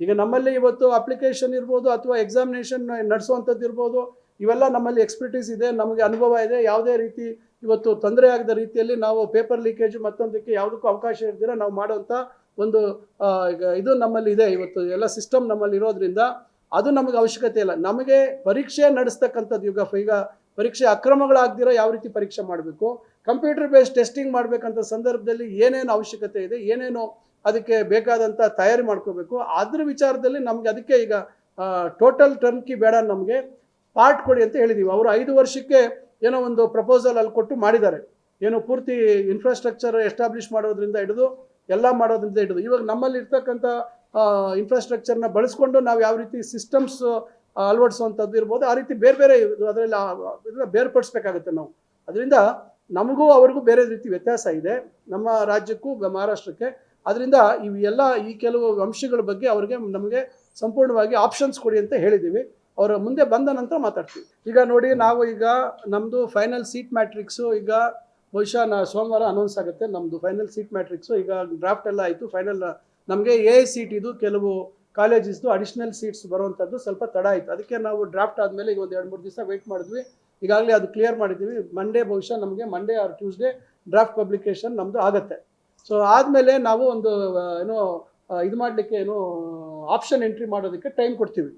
ಈಗ ನಮ್ಮಲ್ಲಿ ಇವತ್ತು ಅಪ್ಲಿಕೇಶನ್ ಇರ್ಬೋದು ಅಥವಾ ಎಕ್ಸಾಮಿನೇಷನ್ ನಡೆಸುವಂಥದ್ದು ಇರ್ಬೋದು, ಇವೆಲ್ಲ ನಮ್ಮಲ್ಲಿ ಎಕ್ಸ್ಪರ್ಟೀಸ್ ಇದೆ, ನಮಗೆ ಅನುಭವ ಇದೆ. ಯಾವುದೇ ರೀತಿ ಇವತ್ತು ತೊಂದರೆ ಆಗದ ರೀತಿಯಲ್ಲಿ ನಾವು ಪೇಪರ್ ಲೀಕೇಜ್ ಮತ್ತೊಂದಕ್ಕೆ ಯಾವುದಕ್ಕೂ ಅವಕಾಶ ಇರ್ದಿರ ನಾವು ಮಾಡುವಂಥ ಒಂದು ಇದು ನಮ್ಮಲ್ಲಿ ಇದೆ ಇವತ್ತು. ಎಲ್ಲ ಸಿಸ್ಟಮ್ ನಮ್ಮಲ್ಲಿ ಇರೋದ್ರಿಂದ ಅದು ನಮಗೆ ಅವಶ್ಯಕತೆ ಇಲ್ಲ. ನಮಗೆ ಪರೀಕ್ಷೆ ನಡೆಸ್ತಕ್ಕಂಥದ್ದು ಈಗ ಈಗ ಪರೀಕ್ಷೆ ಅಕ್ರಮಗಳಾಗ್ದಿರೋ ಯಾವ ರೀತಿ ಪರೀಕ್ಷೆ ಮಾಡಬೇಕು ಕಂಪ್ಯೂಟರ್ ಬೇಸ್ಡ್ ಟೆಸ್ಟಿಂಗ್ ಮಾಡಬೇಕಂತ ಸಂದರ್ಭದಲ್ಲಿ ಏನೇನು ಅವಶ್ಯಕತೆ ಇದೆ, ಏನೇನು ಅದಕ್ಕೆ ಬೇಕಾದಂಥ ತಯಾರಿ ಮಾಡ್ಕೋಬೇಕು. ಅದ್ರ ವಿಚಾರದಲ್ಲಿ ನಮಗೆ ಅದಕ್ಕೆ ಈಗ ಟೋಟಲ್ ಟರ್ನ್ಕಿ ಬೇಡ ನಮಗೆ ಪಾರ್ಟ್ ಕೊಡಿ ಅಂತ ಹೇಳಿದ್ದೀವಿ ಅವರು ಐದು ವರ್ಷಕ್ಕೆ ಏನೋ ಒಂದು ಪ್ರಪೋಸಲ್ ಅಲ್ಲಿ ಕೊಟ್ಟು ಮಾಡಿದ್ದಾರೆ. ಏನು ಪೂರ್ತಿ ಇನ್ಫ್ರಾಸ್ಟ್ರಕ್ಚರ್ ಎಸ್ಟಾಬ್ಲಿಷ್ ಮಾಡೋದ್ರಿಂದ ಹಿಡಿದು ಎಲ್ಲ ಮಾಡೋದ್ರಿಂದ ಹಿಡಿದು. ಇವಾಗ ನಮ್ಮಲ್ಲಿ ಇರ್ತಕ್ಕಂಥ ಇನ್ಫ್ರಾಸ್ಟ್ರಕ್ಚರ್ನ ಬಳಸ್ಕೊಂಡು ನಾವು ಯಾವ ರೀತಿ ಸಿಸ್ಟಮ್ಸ್ ಅಳವಡಿಸುವಂಥದ್ದು ಇರ್ಬೋದು, ಆ ರೀತಿ ಬೇರೆ ಬೇರೆ ಅದರಲ್ಲಿ ಬೇರ್ಪಡಿಸ್ಬೇಕಾಗುತ್ತೆ ನಾವು. ಅದರಿಂದ ನಮಗೂ ಅವ್ರಿಗೂ ಬೇರೆ ರೀತಿ ವ್ಯತ್ಯಾಸ ಇದೆ. ನಮ್ಮ ರಾಜ್ಯಕ್ಕೂ ಮಹಾರಾಷ್ಟ್ರಕ್ಕೆ ಅದರಿಂದ ಇವೆಲ್ಲ ಈ ಕೆಲವು ಅಂಶಗಳ ಬಗ್ಗೆ ಅವ್ರಿಗೆ ನಮಗೆ ಸಂಪೂರ್ಣವಾಗಿ ಆಪ್ಷನ್ಸ್ ಕೊಡಿ ಅಂತ ಹೇಳಿದ್ದೀವಿ ಅವರ ಮುಂದೆ ಬಂದ ನಂತರ ಮಾತಾಡ್ತೀವಿ. ಈಗ ನೋಡಿ, ನಾವು ಈಗ ನಮ್ಮದು ಫೈನಲ್ ಸೀಟ್ ಮ್ಯಾಟ್ರಿಕ್ಸು ಈಗ ಬಹುಶಃ ನಾ ಸೋಮವಾರ ಅನೌನ್ಸ್ ಆಗುತ್ತೆ. ನಮ್ಮದು ಫೈನಲ್ ಸೀಟ್ ಮ್ಯಾಟ್ರಿಕ್ಸು ಈಗ ಡ್ರಾಫ್ಟ್ ಎಲ್ಲ ಆಯಿತು. ಫೈನಲ್ ನಮಗೆ ಎ ಸೀಟ್ ಇದು, ಕೆಲವು ಕಾಲೇಜಸ್ದು ಅಡಿಷ್ನಲ್ ಸೀಟ್ಸ್ ಬರುವಂಥದ್ದು ಸ್ವಲ್ಪ ತಡ ಆಯಿತು. ಅದಕ್ಕೆ ನಾವು ಡ್ರಾಫ್ಟ್ ಆದಮೇಲೆ ಈಗ ಒಂದು ಎರಡು ಮೂರು ದಿವಸ ವೆಯ್ಟ್ ಮಾಡಿದ್ವಿ. ಈಗಾಗಲೇ ಅದು ಕ್ಲಿಯರ್ ಮಾಡಿದ್ದೀವಿ. ಮಂಡೇ ಬಹುಶಃ ನಮಗೆ Monday or Tuesday draft publication ನಮ್ಮದು ಆಗುತ್ತೆ. ಸೊ ಆದಮೇಲೆ ನಾವು ಒಂದು ಏನು ಇದು ಮಾಡಲಿಕ್ಕೆ ಏನು ಆಪ್ಷನ್ ಎಂಟ್ರಿ ಮಾಡೋದಕ್ಕೆ ಟೈಮ್ ಕೊಡ್ತೀವಿ.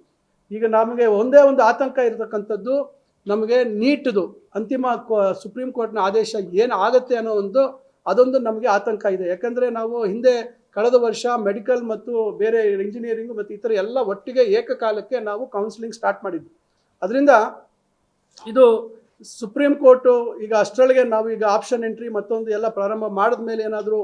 ಈಗ ನಮಗೆ ಒಂದೇ ಒಂದು ಆತಂಕ ಇರತಕ್ಕಂಥದ್ದು ನಮಗೆ ನೀಟ್ದು, ಅಂತಿಮ ಸುಪ್ರೀಂ ಕೋರ್ಟ್ನ ಆದೇಶ ಏನು ಆಗುತ್ತೆ ಅನ್ನೋ ಒಂದು, ಅದೊಂದು ನಮಗೆ ಆತಂಕ ಇದೆ. ಯಾಕಂದರೆ ನಾವು ಹಿಂದೆ ಕಳೆದ ವರ್ಷ ಮೆಡಿಕಲ್ ಮತ್ತು ಬೇರೆ ಇಂಜಿನಿಯರಿಂಗ್ ಮತ್ತು ಇತರ ಎಲ್ಲ ಒಟ್ಟಿಗೆ ಏಕಕಾಲಕ್ಕೆ ನಾವು ಕೌನ್ಸಿಲಿಂಗ್ ಸ್ಟಾರ್ಟ್ ಮಾಡಿದ್ವಿ. ಅದರಿಂದ ಇದು ಸುಪ್ರೀಂ ಕೋರ್ಟು ಈಗ ಅಷ್ಟರೊಳಗೆ ನಾವು ಈಗ ಆಪ್ಷನ್ ಎಂಟ್ರಿ ಮತ್ತೊಂದು ಎಲ್ಲ ಪ್ರಾರಂಭ ಮಾಡಿದ ಮೇಲೆ ಏನಾದರೂ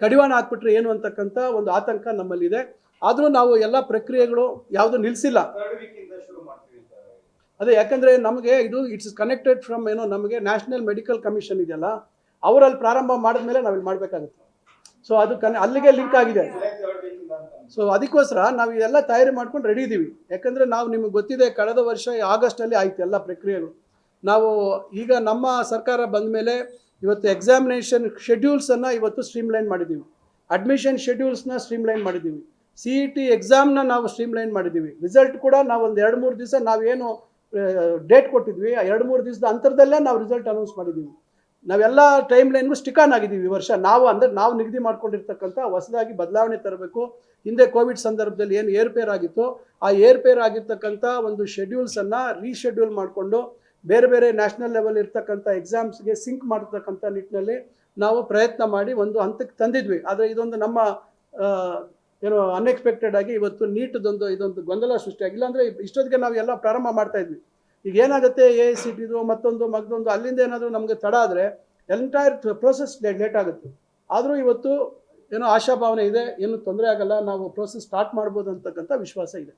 ಕಡಿವಾಣ ಹಾಕ್ಬಿಟ್ರೆ ಏನು ಅಂತಕ್ಕಂಥ ಒಂದು ಆತಂಕ ನಮ್ಮಲ್ಲಿದೆ. ಆದರೂ ನಾವು ಎಲ್ಲ ಪ್ರಕ್ರಿಯೆಗಳು ಯಾವುದು ನಿಲ್ಲಿಸಿಲ್ಲ ಅದೇ, ಯಾಕಂದರೆ ನಮಗೆ ಇದು ಇಟ್ಸ್ ಕನೆಕ್ಟೆಡ್ ಫ್ರಮ್ ಏನೋ ನಮಗೆ ನ್ಯಾಷನಲ್ ಮೆಡಿಕಲ್ ಕಮಿಷನ್ ಇದೆಯಲ್ಲ, ಅವರಲ್ಲಿ ಪ್ರಾರಂಭ ಮಾಡಿದ್ಮೇಲೆ ನಾವಿಲ್ಲಿ ಮಾಡಬೇಕಾಗುತ್ತೆ. ಸೊ ಅದು ಕನೆ ಅಲ್ಲಿಗೆ ಲಿಂಕ್ ಆಗಿದೆ. ಸೊ ಅದಕ್ಕೋಸ್ಕರ ನಾವು ಇದೆಲ್ಲ ತಯಾರಿ ಮಾಡ್ಕೊಂಡು ರೆಡಿ ಇದ್ದೀವಿ ಯಾಕಂದರೆ ನಾವು ನಿಮಗೆ ಗೊತ್ತಿದೆ ಕಳೆದ ವರ್ಷ ಆಗಸ್ಟಲ್ಲಿ ಆಯಿತು ಎಲ್ಲ ಪ್ರಕ್ರಿಯೆಗಳು. ನಾವು ಈಗ ನಮ್ಮ ಸರ್ಕಾರ ಬಂದ ಮೇಲೆ ಇವತ್ತು ಎಕ್ಸಾಮಿನೇಷನ್ ಶೆಡ್ಯೂಲ್ಸನ್ನು ಇವತ್ತು ಸ್ಟ್ರೀಮ್ಲೈನ್ ಮಾಡಿದ್ದೀವಿ. ಅಡ್ಮಿಷನ್ ಶೆಡ್ಯೂಲ್ಸ್ನ ಸ್ಟ್ರೀಮ್ಲೈನ್ ಮಾಡಿದ್ದೀವಿ. ಸಿ ಇ ಟಿ ಎಕ್ಸಾಮ್ನ ನಾವು ಸ್ಟ್ರೀಮ್ಲೈನ್ ಮಾಡಿದ್ದೀವಿ. ರಿಸಲ್ಟ್ ಕೂಡ ನಾವು ಒಂದು ಎರಡು ಮೂರು ದಿವಸ ನಾವೇನು ಡೇಟ್ ಕೊಟ್ಟಿದ್ವಿ. ಆ ಎರಡು ಮೂರು ದಿವಸದ ಅಂತರದಲ್ಲೇ ನಾವು ರಿಸಲ್ಟ್ ಅನೌನ್ಸ್ ಮಾಡಿದ್ದೀವಿ. ನಾವೆಲ್ಲ ಟೈಮ್ ಲೈನ್ಗೂ ಸ್ಟಿಕ್ ಆನ್ ಆಗಿದ್ದೀವಿ ಈ ವರ್ಷ. ನಾವು ಅಂದರೆ ನಾವು ನಿಗದಿ ಮಾಡ್ಕೊಂಡಿರ್ತಕ್ಕಂಥ ಹೊಸದಾಗಿ ಬದಲಾವಣೆ ತರಬೇಕು. ಹಿಂದೆ ಕೋವಿಡ್ ಸಂದರ್ಭದಲ್ಲಿ ಏನು ಏರ್ಪೇರ್ ಆಗಿತ್ತು, ಆ ಏರ್ಪೇರ್ ಆಗಿರ್ತಕ್ಕಂಥ ಒಂದು ಶೆಡ್ಯೂಲ್ಸನ್ನು ರೀಶೆಡ್ಯೂಲ್ ಮಾಡಿಕೊಂಡು ಬೇರೆ ಬೇರೆ ನ್ಯಾಷನಲ್ ಲೆವೆಲ್ ಇರ್ತಕ್ಕಂಥ ಎಕ್ಸಾಮ್ಸ್ಗೆ ಸಿಂಕ್ ಮಾಡಿರ್ತಕ್ಕಂಥ ನಿಟ್ಟಿನಲ್ಲಿ ನಾವು ಪ್ರಯತ್ನ ಮಾಡಿ ಒಂದು ಹಂತಕ್ಕೆ ತಂದಿದ್ವಿ. ಆದರೆ ಇದೊಂದು ನಮ್ಮ ಏನು ಅನ್ಎಕ್ಸ್ಪೆಕ್ಟೆಡ್ ಆಗಿ ಇವತ್ತು ನೀಟ್ದೊಂದು ಇದೊಂದು ಗೊಂದಲ ಸೃಷ್ಟಿಯಾಗಿಲ್ಲ. ಅಂದರೆ ಇಷ್ಟೊತ್ತಿಗೆ ನಾವು ಎಲ್ಲ ಪ್ರಾರಂಭ ಮಾಡ್ತಾ ಇದ್ವಿ. ಈಗ ಏನಾಗುತ್ತೆ ಎ ಸಿ ಟಿದು ಮತ್ತೊಂದು ಮಗದೊಂದು ಅಲ್ಲಿಂದ ಏನಾದರೂ ನಮಗೆ ತಡ ಆದರೆ ಎಂಟೈರ್ ಪ್ರೋಸೆಸ್ ಲೇಟ್ ಆಗುತ್ತೆ. ಆದರೂ ಇವತ್ತು ಏನೋ ಆಶಾಭಾವನೆ ಇದೆ, ಏನು ತೊಂದರೆ ಆಗಲ್ಲ, ನಾವು ಪ್ರೋಸೆಸ್ ಸ್ಟಾರ್ಟ್ ಮಾಡ್ಬೋದು ಅಂತಕ್ಕಂಥ ವಿಶ್ವಾಸ ಇದೆ.